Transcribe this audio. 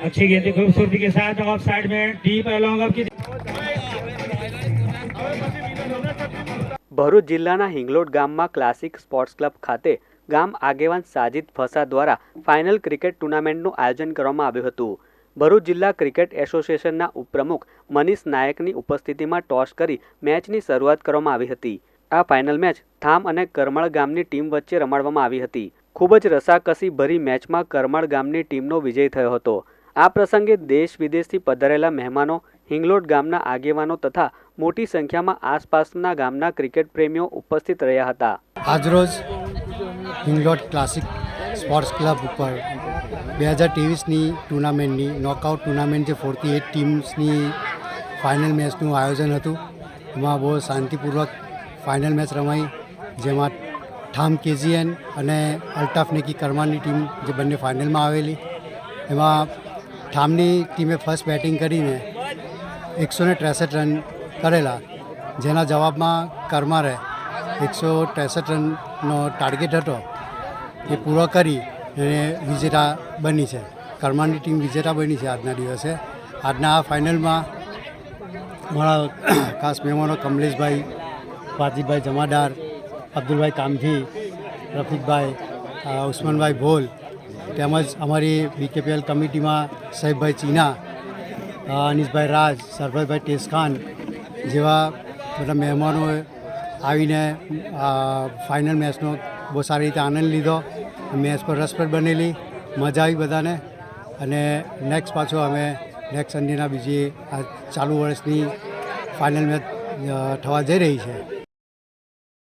अच्छी गेंद खूबसूरती के साथ ऑफ साइड में डीप अलोंग अप की ભરૂચ જિલ્લાના હિંગલોડ ગામમાં ક્લાસિક સ્પોર્ટ્સ ક્લબ ખાતે ગામ આગેવાન સાજિદ ફસા દ્વારા ફાઇનલ ક્રિકેટ ટુર્નામેન્ટનું આયોજન કરવામાં આવ્યું હતું ભરૂચ જિલ્લા ક્રિકેટ એસોસિએશનના ઉપપ્રમુખ મનીષ નાયકની ઉપસ્થિતિમાં ટોસ કરી મેચની શરૂઆત કરવામાં આવી હતી આ ફાઇનલ મેચ થામ અને કરમળ ગામની ટીમ વચ્ચે રમાડવામાં આવી હતી ખૂબ જ રસાકસી ભરી મેચમાં કરમળ ગામની ટીમનો વિજય થયો હતો. આ પ્રસંગે દેશ વિદેશથી પધારેલા મહેમાનો, હિંગલોટ ગામના આગેવાનો તથા મોટી સંખ્યામાં આસપાસના ગામના ક્રિકેટ પ્રેમીઓ ઉપસ્થિત રહ્યા હતા. આજરોજ હિંગલોટ ક્લાસિક સ્પોર્ટ્સ ક્લબ ઉપર બે હજાર ત્રેવીસની ટુર્નામેન્ટની, નોકઆઉટ ટુર્નામેન્ટ જે ફોર્ટી એટ ટીમ્સની ફાઇનલ મેચનું આયોજન હતું, એમાં બહુ શાંતિપૂર્વક ફાઇનલ મેચ રમાઈ, જેમાં ઠામ કેજીએન અને અલ્ટાફનેકી કરમાની ટીમ જે બંને ફાઇનલમાં આવેલી. એમાં ઠામની ટીમે ફર્સ્ટ બેટિંગ કરીને એકસો ને ત્રેસઠ રન કરેલા, જેના જવાબમાં કરમારે એકસો ત્રેસઠ રનનો ટાર્ગેટ હતો. એ પૂરો કરી અને વિજેતા બની છે. કરમાની ટીમ વિજેતા બની છે આજના દિવસે. આજના આ ફાઇનલમાં મારા ખાસ મહેમાનો કમલેશભાઈ પાર્થિવભાઈ જમાદાર અબ્દુલભાઈ કામથી, રફીકભાઈ ઉસ્માનભાઈ ભોલ, તેમજ અમારી બીકેપીએલ કમિટીમાં સાહેબભાઈ ચીના અનિશભાઈ રાજ સરભાઈભાઈ ટેસખાન જેવા બધા મહેમાનોએ આવીને ફાઇનલ મેચનો બહુ સારી રીતે આનંદ લીધો. મેચ પર રસપ્રદ બનેલી, મજા આવી બધાને. અને નેક્સ્ટ પાછો અમે નેક્સ્ટ સન્ડેના બીજી આ ચાલુ વર્ષની ફાઇનલ મેચ થવા જઈ રહી છે.